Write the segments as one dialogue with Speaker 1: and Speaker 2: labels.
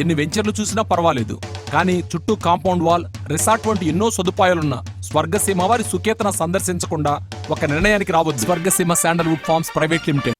Speaker 1: ఎన్ని వెంచర్లు చూసినా పర్వాలేదు. కానీ చుట్టూ కాంపౌండ్ వాల్ రిసార్ట్ వంటి ఎన్నో సదుపాయాలున్న స్వర్గసీమ వారి సుకేతన సందర్శించకుండా ఒక నిర్ణయానికి రావద్దు. Swargaseema sandalwood farms private limited.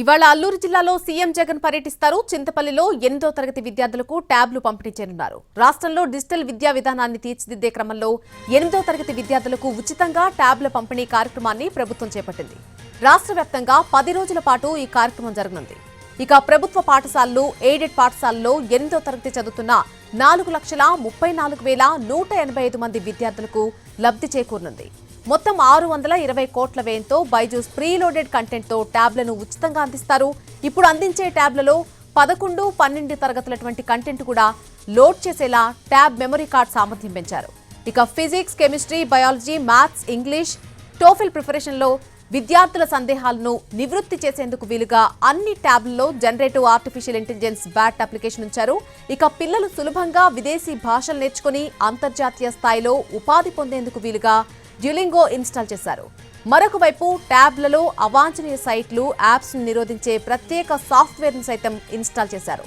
Speaker 2: ఇవాళ అల్లూరు జిల్లాలో సీఎం జగన్ పర్యటిస్తారు. చింతపల్లిలో ఎనిమిదో తరగతి విద్యార్థులకు ట్యాబ్లు పంపిణీ చేయనున్నారు. రాష్ట్రంలో డిజిటల్ విద్యా విధానాన్ని తీర్చిదిద్దే క్రమంలో ఎనిమిదో తరగతి విద్యార్థులకు ఉచితంగా ట్యాబ్ల పంపిణీ కార్యక్రమాన్ని ప్రభుత్వం చేపట్టింది. రాష్ట్ర వ్యాప్తంగా పది రోజుల పాటు ఈ కార్యక్రమం జరగనుంది. ఇక ప్రభుత్వ పాఠశాలలు ఎయిడెడ్ పాఠశాలలో ఎనిమిదో తరగతి చదువుతున్న నాలుగు లక్షల ముప్పై నాలుగు వేల నూట ఎనభై ఐదు మంది విద్యార్థులకు లబ్ధి చేకూరనుంది. మొత్తం ఆరు వందల ఇరవై కోట్ల వ్యయంతో బైజూస్ ప్రీలోడెడ్ కంటెంట్తో ట్యాబ్లను ఉచితంగా అందిస్తారు. ఇప్పుడు అందించే ట్యాబ్లలో పదకొండు పన్నెండు తరగతులటువంటి కంటెంట్ కూడా లోడ్ చేసేలా ట్యాబ్ మెమరీ కార్డ్ సామర్థ్యం పెంచారు. ఇక physics chemistry biology maths English TOEFL ప్రిపరేషన్లో విద్యార్థుల సందేహాలను నివృత్తి చేసేందుకు వీలుగా అన్ని ట్యాబ్లలో generative artificial intelligence bot application ఉంచారు. ఇక పిల్లలు సులభంగా విదేశీ భాషలు నేర్చుకుని అంతర్జాతీయ స్థాయిలో ఉపాధి పొందేందుకు వీలుగా డ్యులింగో ఇన్స్టాల్ చేశారు. మరొక వైపు ట్యాబ్లలో అవాంఛనీయ సైట్లు యాప్స్ను నిరోధించే ప్రత్యేక సాఫ్ట్వేర్ను సైతం ఇన్స్టాల్ చేశారు.